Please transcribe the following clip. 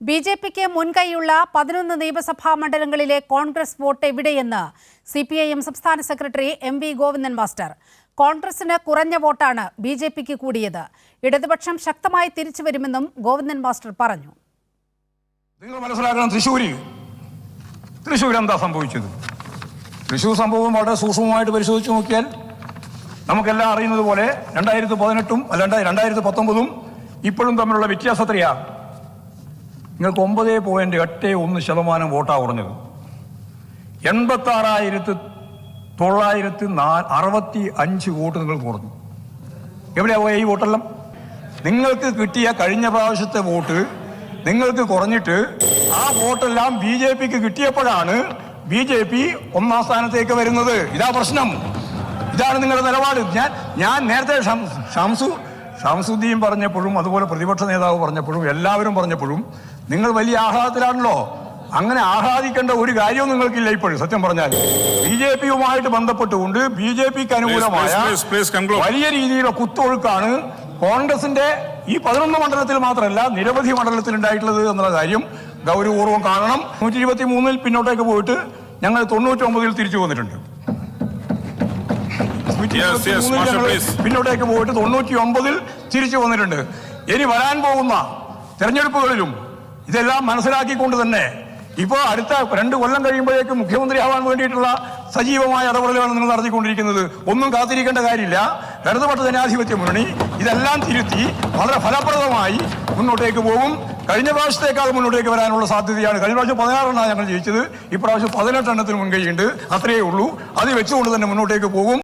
B J പിക്ക് മുൻകൈയുള്ള പതിനൊന്ന് നിയമസഭാ മണ്ഡലങ്ങളിലെ കോൺഗ്രസ് വോട്ട് എവിടെയെന്ന് സി പി ഐ എം സംസ്ഥാന secretary M V Govindan master. കോൺഗ്രസിന് കുറഞ്ഞ വോട്ടാണ് ബി ജെ പിക്ക് കൂടിയത്. ഇടതുപക്ഷം ശക്തമായി തിരിച്ചുവരുമെന്നും ഗോവിന്ദൻ മാസ്റ്റർ പറഞ്ഞു. നിങ്ങൾ മനസ്സിലാക്കണം തൃശ്ശൂര്. തൃശ്ശൂർ എന്താ സംഭവിച്ചത്? തൃശ്ശൂർ സംഭവം വളരെ സൂക്ഷ്മമായിട്ട് പരിശോധിച്ച് നോക്കിയാൽ നമുക്കെല്ലാം അറിയുന്നത് പോലെ രണ്ടായിരത്തി പതിനെട്ടും രണ്ടായിരത്തി പത്തൊമ്പതും ഇപ്പോഴും തമ്മിലുള്ള വ്യത്യാസം എത്രയാ നിങ്ങൾക്ക് ഒമ്പത് പോയിന്റ് എട്ട് ഒന്ന് ശതമാനം വോട്ടാ കുറഞ്ഞത്. എൺപത്തി ആറായിരത്തി തൊള്ളായിരത്തി അറുപത്തി അഞ്ച് വോട്ട് നിങ്ങൾ കുറഞ്ഞു. എവിടെയാ പോയ ഈ വോട്ടെല്ലാം? നിങ്ങൾക്ക് കിട്ടിയ കഴിഞ്ഞ പ്രാവശ്യത്തെ വോട്ട് നിങ്ങൾക്ക് കുറഞ്ഞിട്ട് ആ വോട്ടെല്ലാം ബി ജെ പിക്ക് കിട്ടിയപ്പോഴാണ് ബി ജെ പി ഒന്നാം സ്ഥാനത്തേക്ക് വരുന്നത്. ഇതാ പ്രശ്നം. ഇതാണ് നിങ്ങളുടെ നിലപാട്. ഞാൻ ഞാൻ നേരത്തെ ഷംസു ഷംസുദ്ദീൻ പറഞ്ഞപ്പോഴും അതുപോലെ പ്രതിപക്ഷ നേതാവ് പറഞ്ഞപ്പോഴും എല്ലാവരും പറഞ്ഞപ്പോഴും നിങ്ങൾ വലിയ ആഹ്ലാദത്തിലാണല്ലോ. അങ്ങനെ ആഹ്ലാദിക്കേണ്ട ഒരു കാര്യവും നിങ്ങൾക്കില്ല ഇപ്പോഴും സത്യം പറഞ്ഞാൽ. ബി ജെ പിയുമായിട്ട് ബന്ധപ്പെട്ടുകൊണ്ട് ബി ജെ പിക്ക് അനുകൂലമായ. വലിയ രീതിയിലുള്ള കുത്തൊഴുക്കാണ് കോൺഗ്രസിന്റെ ഈ പതിനൊന്ന് മണ്ഡലത്തിൽ മാത്രമല്ല നിരവധി മണ്ഡലത്തിൽ ഉണ്ടായിട്ടുള്ളത് എന്നുള്ള കാര്യം ഗൗരവപൂർവം കാണണം. നൂറ്റി ഇരുപത്തി മൂന്നിൽ പിന്നോട്ടേക്ക് പോയിട്ട് ഞങ്ങൾ തൊണ്ണൂറ്റി ഒമ്പതിൽ തിരിച്ചു വന്നിട്ടുണ്ട്. പിന്നോട്ടേക്ക് പോയിട്ട് തൊണ്ണൂറ്റി ഒമ്പതിൽ തിരിച്ചു വന്നിട്ടുണ്ട്. ഇനി വരാൻ പോകുന്ന തെരഞ്ഞെടുപ്പുകളിലും ഇതെല്ലാം മനസ്സിലാക്കിക്കൊണ്ട് തന്നെ ഇപ്പോൾ അടുത്ത രണ്ട് കൊല്ലം കഴിയുമ്പോഴേക്ക് മുഖ്യമന്ത്രിയാവാൻ വേണ്ടിയിട്ടുള്ള സജീവമായ ഇടപെടലുകളാണ് നിങ്ങൾ നടത്തിക്കൊണ്ടിരിക്കുന്നത്. ഒന്നും കാത്തിരിക്കേണ്ട കാര്യമില്ല. ഇടതുപക്ഷ ജനാധിപത്യ മുന്നണി ഇതെല്ലാം തിരുത്തി വളരെ ഫലപ്രദമായി മുന്നോട്ടേക്ക് പോകും. കഴിഞ്ഞ പ്രാവശ്യത്തേക്കാൾ മുന്നോട്ടേക്ക് വരാനുള്ള സാധ്യതയാണ്. കഴിഞ്ഞ പ്രാവശ്യം പതിനാറെണ്ണമാണ് ഞങ്ങൾ ജയിച്ചത്. ഇപ്രാവശ്യം പതിനെട്ടെണ്ണത്തിന് മുൻകൈയുണ്ട്. അത്രയേ ഉള്ളൂ. അത് വെച്ചുകൊണ്ട് തന്നെ മുന്നോട്ടേക്ക് പോകും.